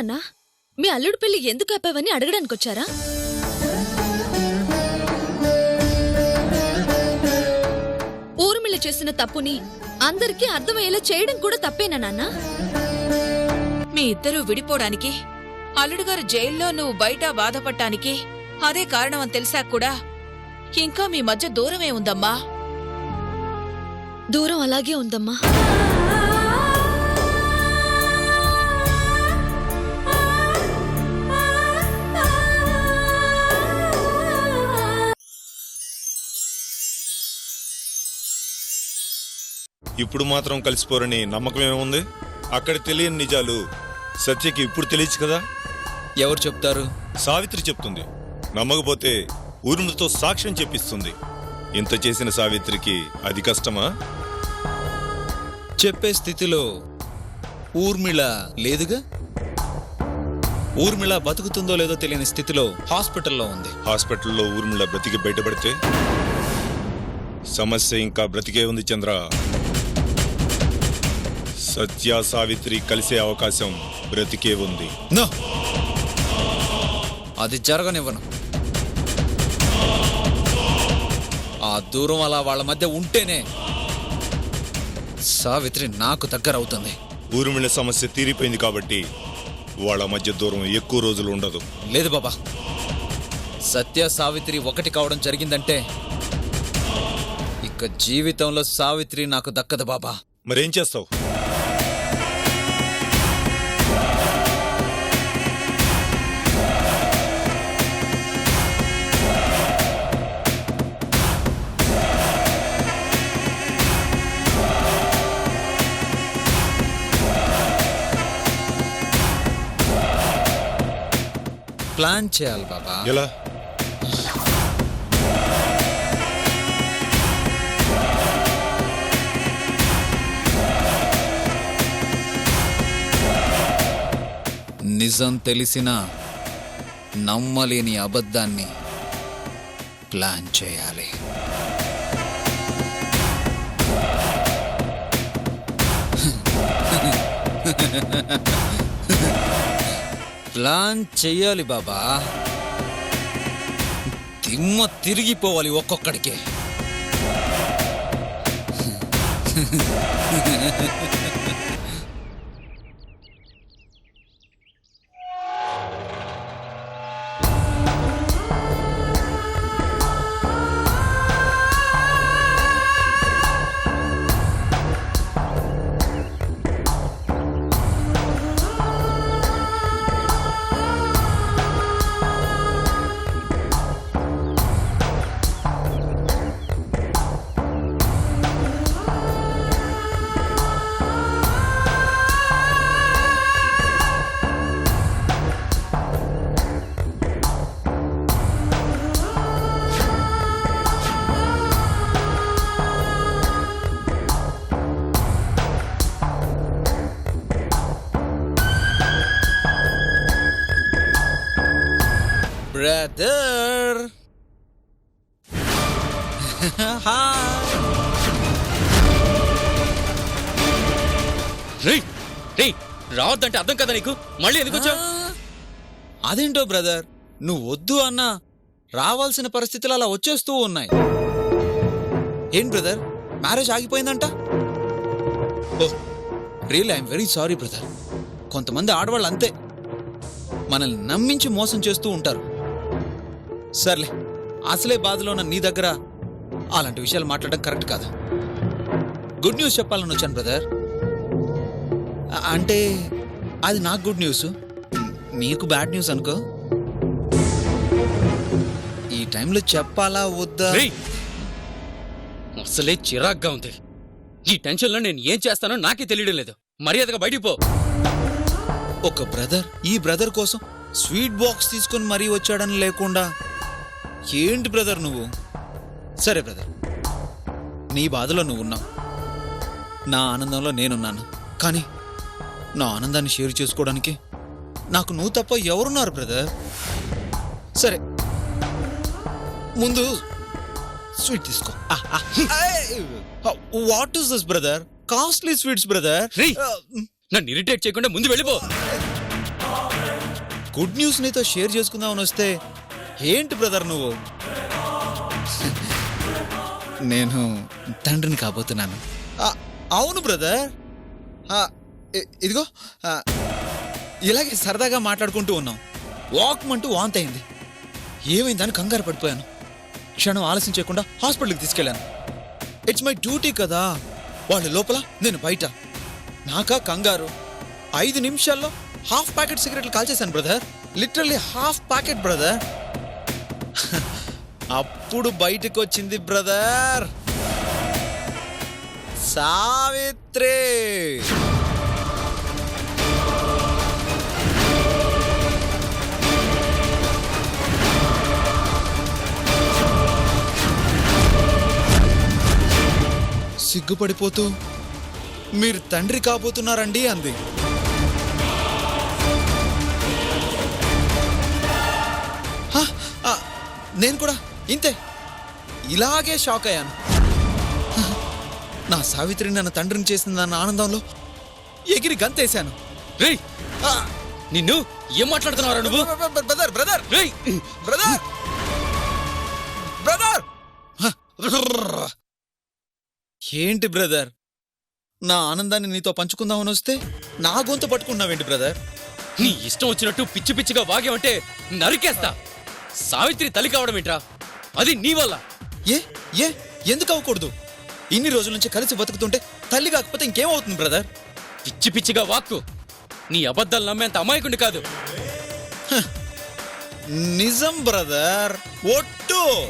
ఏంటన్నా మీ అల్లుడు పెళ్ళి ఎందుకు ఆపావని అడగడానికి వచ్చారా ఊర్మిళ చేసిన తప్పుని అందరికీ అర్థమయ్యేలా చేయడం కూడా తప్పేనా నాన్న? మీ ఇద్దరూ విడిపోవడానికి అల్లుడుగారు జైల్లో నువ్వు బయట బాధపడటానికి అదే కారణం అని తెలిసాక కూడా ఇంకా మీ మధ్య దూరమే ఉందమ్మా. దూరం అలాగే ఉందమ్మా. ఇప్పుడు మాత్రం కలిసిపోరని నమ్మకం ఏముంది? అక్కడ తెలియని నిజాలు సత్యకి ఇప్పుడు తెలియచ్చు కదా? ఎవరు చెప్తారు? సావిత్రి చెప్తుంది. నమ్మకపోతే ఊర్మిళతో సాక్ష్యం చెప్పిస్తుంది. ఇంత చేసిన సావిత్రికి అది కష్టమా? చెప్పే స్థితిలో ఊర్మిళ లేదుగా? ఊర్మిళ బతుకుతుందో లేదో తెలియని స్థితిలో హాస్పిటల్లో ఉంది. హాస్పిటల్లో ఊర్మిళ బ్రతికి బయటపడితే సమస్య ఇంకా బ్రతికే ఉంది చంద్ర. సత్య సావిత్రి కలిసే అవకాశం బ్రతికే ఉంది. నో. అది జరగనివ్వను. ఆ దూరం అలా వాళ్ళ మధ్య ఉంటేనే సావిత్రి నాకు దగ్గర అవుతుంది. ఊర్మిళ సమస్య తీరిపోయింది కాబట్టి వాళ్ళ మధ్య దూరం ఎక్కువ రోజులు ఉండదు. లేదు బాబా. సత్య సావిత్రి ఒకటి కావడం జరిగిందంటే ఇక జీవితంలో సావిత్రి నాకు దక్కదు బాబా. మరేం చేస్తావు? ప్లాన్ చేయాలి బాబా. ఎలా? నిజం తెలిసినా నమ్మలేని అబద్ధాన్ని ప్లాన్ చేయాలి. ప్లాన్ చెయ్యాలి బాబా. దిమ్మ తిరిగిపోవాలి ఒక్కొక్కడికి. రావద్దంటే అర్థం కదా నీకు? మళ్ళీ ఎందుకు వచ్చావు? అదేంటో బ్రదర్ నువ్వు వద్దు అన్నా రావాల్సిన పరిస్థితులు అలా వచ్చేస్తూ ఉన్నాయి. ఏం బ్రదర్ మ్యారేజ్ ఆగిపోయిందంట? ఓ real I'm very sorry brother. కొంతమంది ఆడవాళ్ళు అంతే. మనల్ని నమ్మించి మోసం చేస్తూ ఉంటారు. సర్లే అసలే బాధలో ఉన్న నీ దగ్గర అలాంటి విషయాలు మాట్లాడడం కరెక్ట్ కాదు. గుడ్ న్యూస్ చెప్పాలని వచ్చాను బ్రదర్. అంటే అది నాకు గుడ్ న్యూస్ నీకు బ్యాడ్ న్యూస్ అనుకో. ఈ టైంలో చెప్పాలా వద్దా? అసలే చిరాగ్గా ఉంది. ఈ టెన్షన్లో నేను ఏం చేస్తానో నాకే తెలియడం లేదు. మర్యాదగా బయటికి పో. ఒక బ్రదర్ ఈ బ్రదర్ కోసం స్వీట్ బాక్స్ తీసుకొని మరీ వచ్చాడని లేకుండా ఏంటి బ్రదర్ నువ్వు? సరే బ్రదర్ నీ బాధలో నువ్వు ఉన్నావు నా ఆనందంలో నేనున్నాను. కానీ నా ఆనందాన్ని షేర్ చేసుకోవడానికి? నాకు నువ్వు తప్ప ఎవరున్నారు బ్రదర్? సరే. ముందు స్వీట్ తీసుకో. What is this brother? Costly sweets brother. నన్ను ఇరిటేట్ చేయకుండా ముందు వెళ్ళిపో. గుడ్ న్యూస్ నీతో షేర్ చేసుకుందామని వస్తే ఏంటి బ్రదర్ నువ్వు? నేను తండ్రిని కాబోతున్నాను. అవును బ్రదర్. ఇదిగో ఇలాగే సరదాగా మాట్లాడుకుంటూ ఉన్నాం. వాక్మంటూ వాంత అయింది. ఏమైందని కంగారు పడిపోయాను. క్షణం ఆలస్యం చేయకుండా హాస్పిటల్కి తీసుకెళ్ళాను. ఇట్స్ మై డ్యూటీ కదా. వాళ్ళ లోపల నేను బయట. నాకా కంగారు. ఐదు నిమిషాల్లో హాఫ్ ప్యాకెట్ సిగరెట్లు కాల్చేశాను brother. Literally half packet brother. అప్పుడు బయటకు వచ్చింది బ్రదర్. సావిత్రి! సిగ్గుపడిపోతూ మీరు తండ్రి కాబోతున్నారండి అంది నేను కూడా ఇంతే ఇలాగే షాక్ అయ్యాను నా సావిత్రి నన్ను తండ్రిని చేసిందన్న ఆనందంలో ఎగిరి గంతేశాను ఆ, నిన్ను ఏం మాట్లాడుతున్నావురా నువ్వు బ్రదర్ బ్రదర్ బ్రదర్ బ్రదర్ ఏంటి బ్రదర్? నా ఆనందాన్ని నీతో పంచుకుందామని వస్తే నా గొంతు పట్టుకున్నావేంటి బ్రదర్? నీ ఇష్టం వచ్చినట్టు పిచ్చి పిచ్చిగా వాగేవంటే నరికేస్తా. సావిత్రి తల్లి కావడం ఏంట్రా? అది నీ వల్ల. ఏ? ఏ? ఎందుకు అవ్వకూడదు? ఇన్ని రోజుల నుంచి కలిసి బతుకుతుంటే తల్లి కాకపోతే ఇంకేమవుతుంది బ్రదర్? పిచ్చి పిచ్చిగా వాక్కు. నీ అబద్ధాలు నమ్మేంత అమాయకుడి కాదు. నిజం బ్రదర్. ఒట్టు!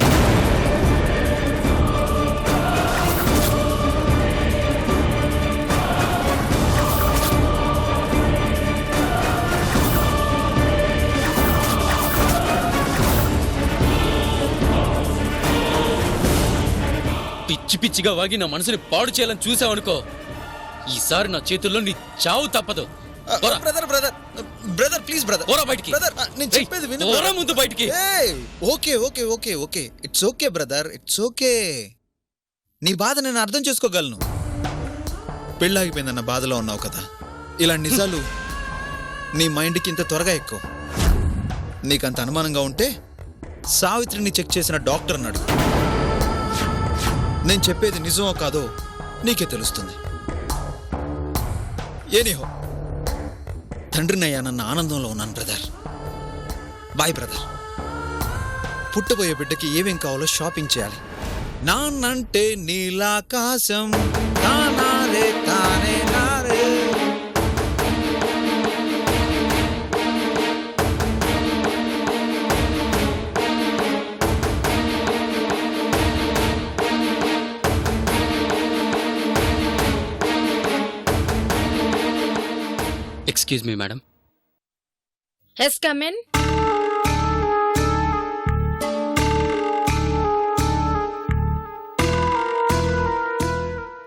పిచ్చి పిచ్చిగా వాగి నా మనసుని పాడు చేయాలని చూసావనుకో ఈసారి నా చేతుల్లో నీ చావు తప్పదు పోరా. Brother brother brother please brother పోరా బయటికి. బ్రదర్ నేను ఏయ్, చెప్పేది విను పోరా. ముందు బయటికి. Okay okay okay okay it's okay brother it's okay నీ బాధ నేను అర్థం చేసుకోగలను పెళ్ళాగిపోయిందన్న బాధలో ఉన్నావు కదా ఇలా నిజాలు నీ మైండ్కి ఇంత త్వరగా ఎక్కువ నీకంత అనుమానంగా ఉంటే సావిత్రిని చెక్ చేసిన డాక్టర్ అన్నాడు నేను చెప్పేది నిజమో కాదో నీకే తెలుస్తుంది. ఏనిహో తండ్రినయ్యానన్న ఆనందంలో ఉన్నాను బ్రదర్. Bye brother. పుట్టబోయే బిడ్డకి ఏమేం కావాలో షాపింగ్ చేయాలి. నాన్నంటే నీలాకాశం తానే excuse me madam yes come in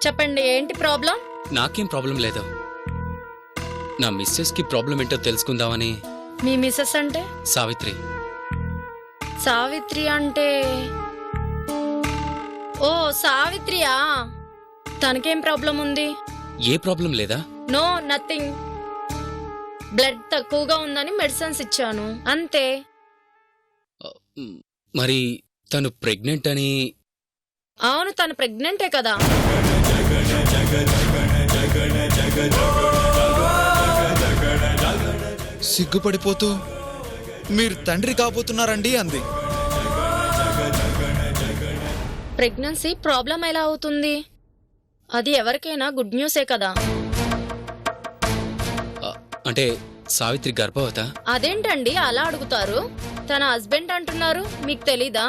చెప్పండి ఏంటి ప్రాబ్లం నాకేం ప్రాబ్లం లేదు. నా మిస్సెస్కి ప్రాబ్లం ఏంటో తెలుసుకుందామని. మీ మిసెస్ అంటే? సావిత్రి. సావిత్రి అంటే? ఓ సావిత్రియా? తనకేం ప్రాబ్లం ఉంది? ఏ ప్రాబ్లం లేదా? నో నథింగ్ బ్లడ్ తక్కువగా ఉందని మెడిసిన్స్ ఇచ్చాను. అంతే. మరి తను ప్రెగ్నెంట్ అని? అవును తను ప్రెగ్నెంటే కదా. సిగ్గుపడిపోతూ మీరు తండ్రి కాబోతున్నారండి అంది. ప్రెగ్నెన్సీ ప్రాబ్లం ఎలా అవుతుంది? అది ఎవరికైనా గుడ్ న్యూసే కదా. అంటే సావిత్రి గర్భవత? అదేంటండి అలా అడుగుతారు? తన హస్బెండ్ అంటున్నారు మీకు తెలీదా?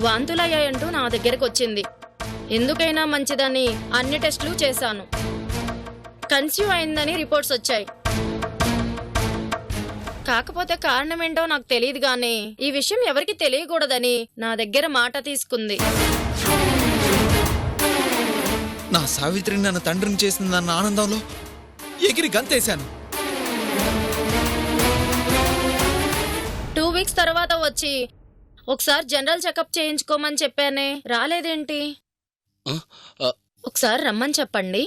వాంతులయ్యాయంటూ నా దగ్గరకు వచ్చింది ఎందుకైనా మంచిదని అన్ని టెస్టులు చేశాను. కన్స్యూమ్ అయిందని రిపోర్ట్స్ వచ్చాయి. కాకపోతే కారణం ఏంటో నాకు తెలియదు గానీ ఈ విషయం ఎవరికి తెలియకూడదని నా దగ్గర మాట తీసుకుంది. నా సావిత్రిని నన్ను తండ్రిని చేసిందన్న ఆనందంలో ఎగిరి గంతేశాను. టూ వీక్స్ తర్వాత వచ్చి ఒకసారి జనరల్ చెకప్ చేయించుకోమని చెప్పానే. రాలేదేంటి? ఒకసారి రమ్మని చెప్పండి.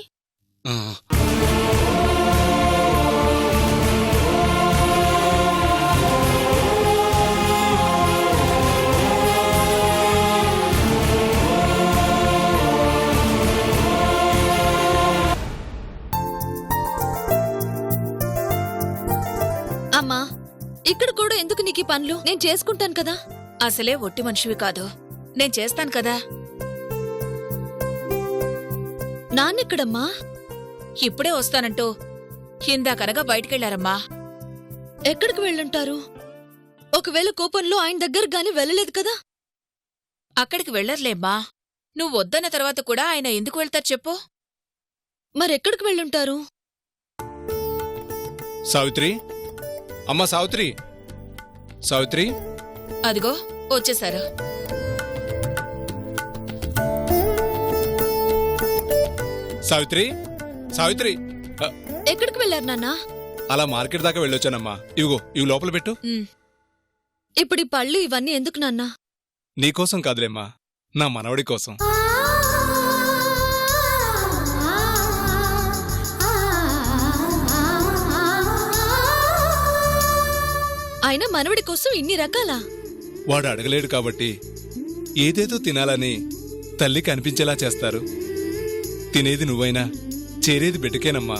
ఇక్కడ కూడా ఎందుకు నీకు పనులు? నేను చేసుకుంటాను కదా. అసలే ఒట్టి మనిషివి కాదు. నేను చేస్తాను కదా. నాన్నెక్కడమ్మా? ఇప్పుడే వస్తానంటూ ఇందాకనగా బయటికెళ్ళారమ్మా. ఎక్కడికి వెళ్ళుంటారు? ఒకవేళ కోపంలో ఆయన దగ్గర గాని వెళ్ళలేదు కదా? అక్కడికి వెళ్ళర్లేమ్మా. నువ్వు వద్దన్న తర్వాత కూడా ఆయన ఎందుకు వెళ్తారు చెప్పు. మరెక్కడికి వెళ్ళుంటారు? సావిత్రి అమ్మ సావిత్రి. సావిత్రి? అదిగో వచ్చేశారు సావిత్రి? సావిత్రి. అ, ఎక్కడికి వెళ్ళారు నాన్న? అలా మార్కెట్ దాకా వెళ్ళొచ్చానమ్మా. ఇవిగో ఇవి లోపల పెట్టు. ఉమ్, ఇప్పుడు ఈ పళ్ళు ఇవన్నీ ఎందుకు నాన్న? నీకోసం కాదులేమ్మా. నా మనవడి కోసం. ఆయన మనవడి కోసం ఇన్ని రకాలా? వాడు అడగలేడు కాబట్టి ఏదేదో తినాలని తల్లికి అనిపించేలా చేస్తారు. తినేది నువ్వైనా చేరేది బిడ్డకేనమ్మా.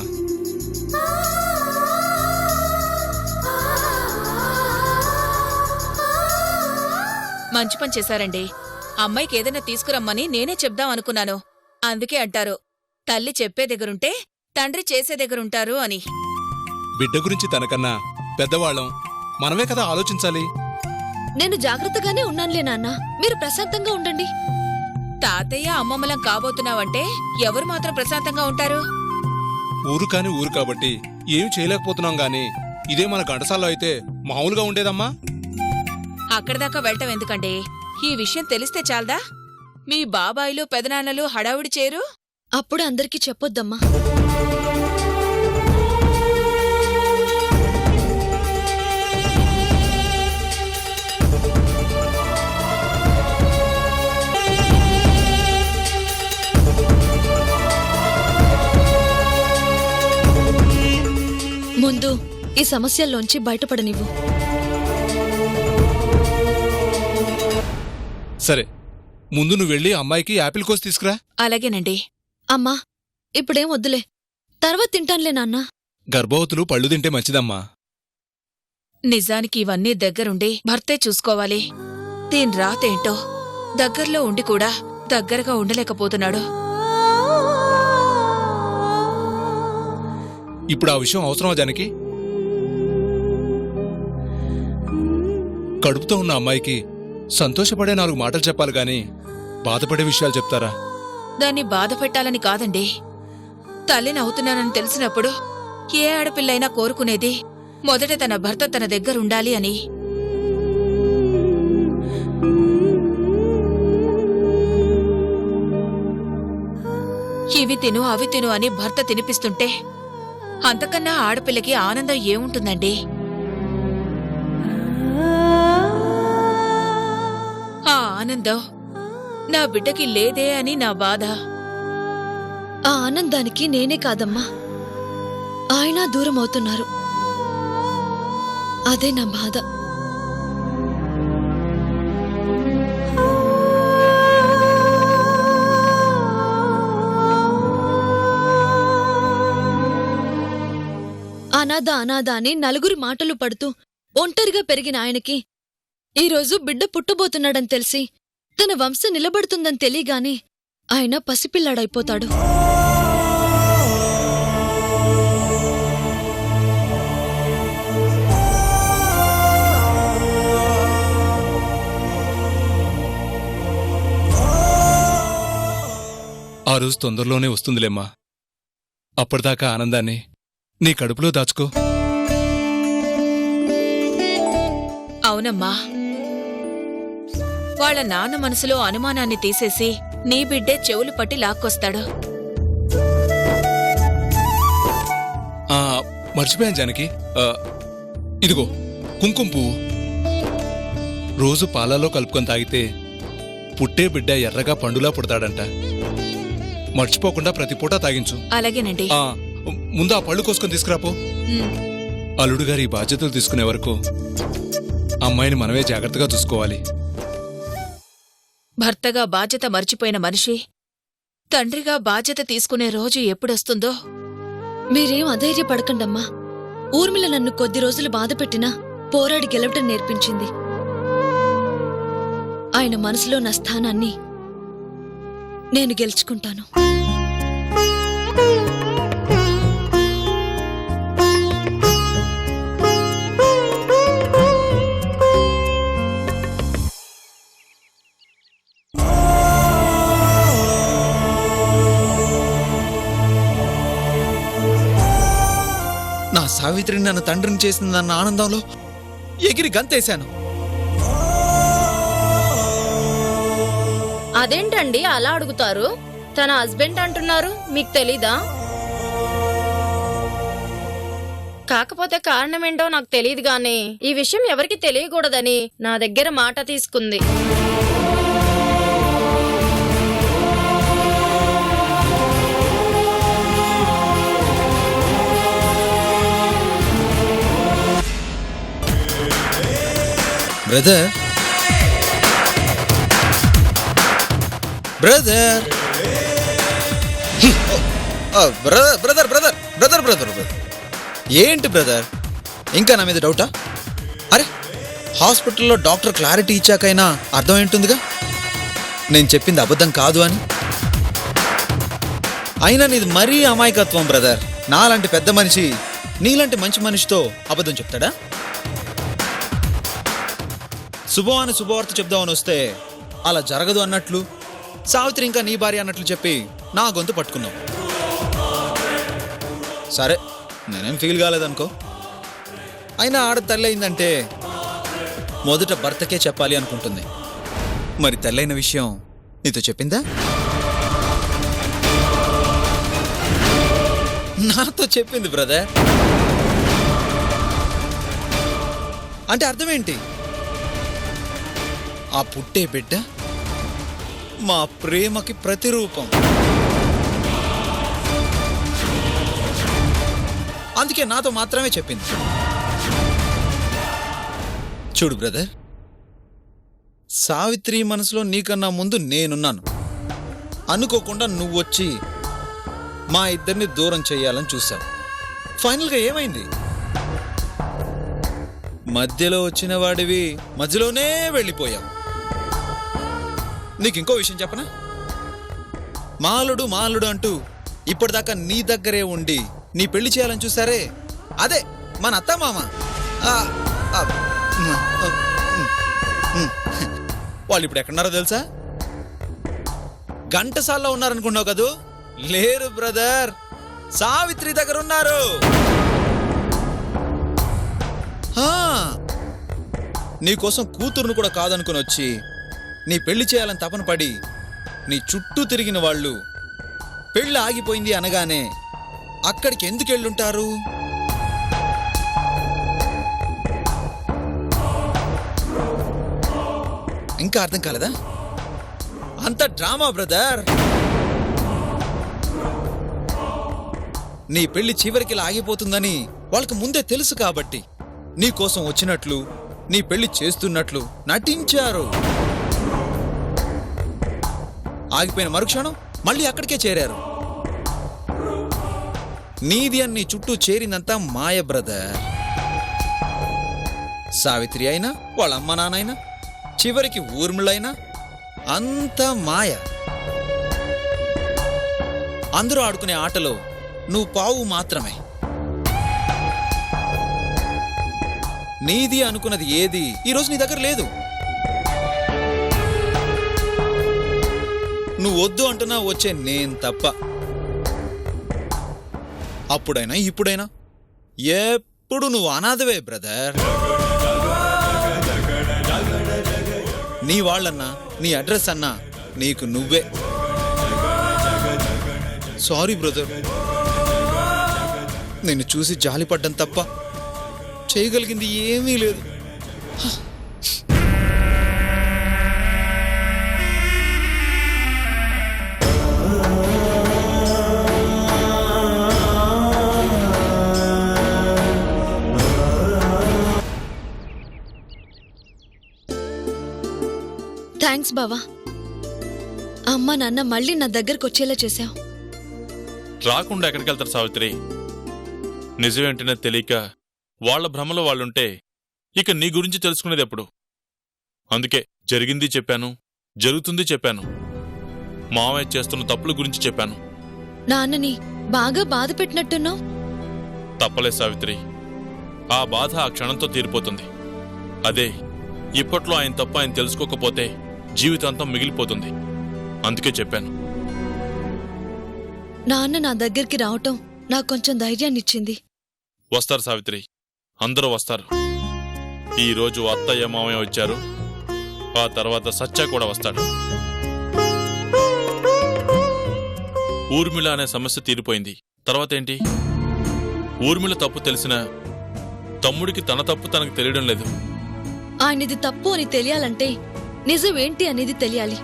మంచి పని చేశారండి. అమ్మాయికి ఏదైనా తీసుకురమ్మని నేనే చెప్దాం అనుకున్నాను. అందుకే అంటారు తల్లి చెప్పే దగ్గరుంటే తండ్రి చేసే దగ్గరుంటారు అని. బిడ్డ గురించి తనకన్నా పెద్దవాళ్ళం మనమే కదా ఆలోచించాలి. నేను జాగ్రత్తగానే ఉన్నానులే నాన్న. మీరు ప్రశాంతంగా ఉండండి. తాతయ్య అమ్మమ్మలం కాబోతున్నావంటే ఎవరు మాత్రం ప్రశాంతంగా ఉంటారు? ఊరు కాని ఊరు కాబట్టి ఏం చేయలేకపోతున్నాం గాని ఇదే మన ఘంటసాలలో అయితే మామూలుగా ఉండేదమ్మా. అక్కడిదాకా వెళ్ళటం ఎందుకండి? ఈ విషయం తెలిస్తే చాలదా? మీ బాబాయిలు పెదనాన్నలు హడావుడి చేరు అప్పుడు అందరికీ చెప్పొద్దమ్మా. ముందు ఈ సమస్యల్లోంచి బయటపడనివ్వు. సరే ముందు నువ్వు వెళ్ళి అమ్మాయికి యాపిల్ కోసి తీసుకురా. అలాగేనండి. అమ్మా ఇప్పుడేం వద్దులే. తర్వాత తింటానులే నాన్న. గర్భవతులు పళ్ళు తింటే మంచిదమ్మా. నిజానికి ఇవన్నీ దగ్గరుండి భర్తే చూసుకోవాలి. దీని రాతేంటో? దగ్గర్లో ఉండి కూడా దగ్గరగా ఉండలేకపోతున్నాడు. ఇప్పుడు ఆ విషయం అవసరమా జానకి? కడుపుతో ఉన్న అమ్మాయికి సంతోషపడే నాలుగు మాటలు చెప్పాలి గాని బాధపడే విషయాలు చెప్తారా? దాన్ని బాధ పెట్టాలని కాదండి. తల్లిని అవుతున్నానని తెలిసినప్పుడు ఏ ఆడపిల్లైనా కోరుకునేది మొదట తన భర్త తన దగ్గరుండాలి అని. ఇవి తిను అవి తిను అని భర్త తినిపిస్తుంటే అంతకన్నా ఆడపిల్లకి ఆనందం ఏముంటుందండి? ఆ ఆనందం నా బిడ్డకి లేదే అని నా బాధ. ఆ ఆనందానికి నేనే కాదమ్మా. ఆయన దూరం అవుతున్నారు అదే నా బాధ. అనాథ అనాథ అని నలుగురి మాటలు పడుతూ ఒంటరిగా పెరిగిన ఆయనకి ఈరోజు బిడ్డ పుట్టబోతున్నాడని తెలిసి తన వంశం నిలబడుతుందని తెలియగానే ఆయన పసిపిల్లాడైపోతాడు. ఆ రోజు తొందరలోనే వస్తుందిలేమ్మా. అప్పటిదాకా ఆనందాన్ని నీ కడుపులో దాచుకో. అవునమ్మా. వాళ్ళ నాన్న మనసులో అనుమానాన్ని తీసేసి నీ బిడ్డే చెవులు పట్టి లాక్కొస్తాడు. ఆ మర్చిపోయాను జానకి. ఆ, ఇదిగో కుంకుమ పువ్వు. రోజు పాలలో కలుపుకొని తాగితే పుట్టే బిడ్డ ఎర్రగా పండులా పుడతాడంట. మర్చిపోకుండా ప్రతి పూట తాగించు. అలాగేనండి. ఆ ముందు ఆ పళ్ళు కోసుకొని తీసుకురాపో. అల్లుడు గారి ఈ బాధ్యతలు తీసుకునే వరకు అమ్మాయిని మనమే జాగ్రత్తగా చూసుకోవాలి. భర్తగా బాధ్యత మర్చిపోయిన మనిషి తండ్రిగా బాధ్యత తీసుకునే రోజు ఎప్పుడొస్తుందో? మీరేం అధైర్యపడకండమ్మా. ఊర్మిళ నన్ను కొద్ది రోజులు బాధ పెట్టినా పోరాడి గెలవటం నేర్పించింది. ఆయన మనసులో నా స్థానాన్ని నేను గెలుచుకుంటాను. సావిత్రిని నన్ను తండ్రిని చేసిందన్న ఆనందంలో ఎగిరి గంతేశాను. అదేంటండి అలా అడుగుతారు? తన హస్బెండ్ అంటున్నారు మీకు తెలీదా? కాకపోతే కారణం ఏంటో నాకు తెలియదు గాని ఈ విషయం ఎవరికి తెలియకూడదని నా దగ్గర మాట తీసుకుంది. Brother brother brother brother brother brother brother brother ఏంటి బ్రదర్ ఇంకా నా మీద డౌటా? అరే హాస్పిటల్లో డాక్టర్ క్లారిటీ ఇచ్చాకైనా అర్థం ఏంటుందిగా? నేను చెప్పింది అబద్ధం కాదు అని. అయినా నీది మరీ అమాయకత్వం బ్రదర్ నాలాంటి పెద్ద మనిషి నీలాంటి మంచి మనిషితో అబద్ధం చెప్తాడా? శుభవాని శుభవార్త చెప్దామని వస్తే అలా జరగదు అన్నట్లు సావిత్రి ఇంకా నీ భార్య అన్నట్లు చెప్పి నా గొంతు పట్టుకున్నావు సరే నేనేం ఫీల్ కాలేదనుకో. అయినా ఆడ తల్లి అయిందంటే మొదట భర్తకే చెప్పాలి అనుకుంటుంది. మరి తల్లైన విషయం నీతో చెప్పిందా? నాతో చెప్పింది బ్రదర్ అంటే అర్థం ఏంటి? ఆ పుట్టే బిడ్డ మా ప్రేమకి ప్రతిరూపం. అందుకే నాతో మాత్రమే చెప్పింది. చూడు బ్రదర్ సావిత్రి మనసులో నీకన్నా ముందు నేనున్నాను. అనుకోకుండా నువ్వు వచ్చి మా ఇద్దరిని దూరం చేయాలని చూశావు. ఫైనల్గా ఏమైంది? మధ్యలో వచ్చిన వాడివి మధ్యలోనే వెళ్ళిపోయావు నీకు ఇంకో విషయం చెప్పనా? మాలుడు మాలుడు అంటూ ఇప్పటిదాకా నీ దగ్గరే ఉండి నీ పెళ్ళి చేయాలని చూసారే అదే మన అత్త మామ. వాళ్ళు ఇప్పుడు ఎక్కడున్నారో తెలుసా? ఘంటసాల్లో ఉన్నారనుకున్నావు కదూ? లేరు బ్రదర్. సావిత్రి దగ్గర ఉన్నారు నీకోసం కూతురును కూడా కాదనుకుని వచ్చి నీ పెళ్ళి చేయాలని తపన పడి నీ చుట్టూ తిరిగిన వాళ్ళు పెళ్ళి ఆగిపోయింది అనగానే అక్కడికి ఎందుకు వెళ్ళుంటారు? ఇంకా అర్థం కాలేదా? అంత డ్రామా బ్రదర్! నీ పెళ్ళి చివరికి ఇలా ఆగిపోతుందని వాళ్ళకి ముందే తెలుసు కాబట్టి నీ కోసం వచ్చినట్లు నీ పెళ్ళి చేస్తున్నట్లు నటించారు. ఆగిపోయిన మరుక్షణం మళ్ళీ అక్కడికే చేరారు. నీది అని నీ చుట్టూ చేరిందంతా మాయ బ్రదర్. సావిత్రి అయినా వాళ్ళ అమ్మ నాన్నైనా చివరికి ఊర్మిళైనా అంతా మాయ. అందరూ ఆడుకునే ఆటలో నువ్వు పావు మాత్రమే. నీది అనుకున్నది ఏది? ఈరోజు నీ దగ్గర లేదు. నువ్వు వద్దు అంటున్నా వచ్చే నేను తప్ప. అప్పుడైనా ఇప్పుడైనా. ఎప్పుడు నువ్వు అనాథవే బ్రదర్. నీ వాళ్ళన్నా నీ అడ్రస్ అన్నా నీకు నువ్వే. Sorry brother. నిన్ను చూసి జాలిపడ్డం తప్ప చేయగలిగింది ఏమీ లేదు. థ్యాంక్స్ బావా. అమ్మ నాన్న మళ్ళీ నా దగ్గరకు వచ్చేలా చేశావు. రాకుండా ఎక్కడికి వెళ్తారు సావిత్రి? నిజమేంటనే తెలియక వాళ్ళ భ్రమలో వాళ్ళుంటే ఇక నీ గురించి తెలుసుకునేది ఎప్పుడు అందుకే జరిగింది చెప్పాను జరుగుతుంది చెప్పాను. మావయ్య చేస్తున్న తప్పుల గురించి చెప్పాను. నాన్నని బాగా బాధ పెట్టినట్టున్నావు? తప్పలే సావిత్రి. ఆ బాధ ఆ క్షణంతో తీరిపోతుంది. అదే ఇప్పట్లో ఆయన తప్ప ఆయన తెలుసుకోకపోతే జీవితాంతం మిగిలిపోతుంది. అందుకే చెప్పాను. నాన్న నా దగ్గరికి రావటం నాకు కొంచెం ధైర్యాన్నిచ్చింది. వస్తారు సావిత్రి. అందరూ వస్తారు. ఈ రోజు అత్తయ్య మామయ్య వచ్చారు. ఆ తర్వాత సత్య కూడా వస్తాడు. ఊర్మిళ అనే సమస్య తీరిపోయింది. తర్వాత ఏంటి? ఊర్మిళ తప్పు తెలిసిన తమ్ముడికి తన తప్పు తనకు తెలియడం లేదు. ఆయనది తప్పు అని తెలియాలంటే నిజం ఏంటి అనేది తెలియాలి.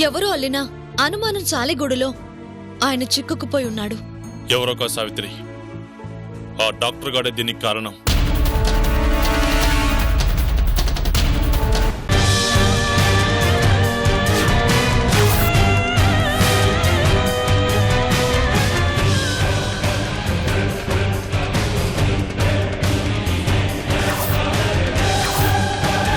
ఎవరో అల్లినా అనుమానం చాలిగూడులో ఆయన చిక్కుకుపోయి ఉన్నాడు. ఎవరొక సావిత్రి. ఆ డాక్టర్ గాడే దీనికి కారణం.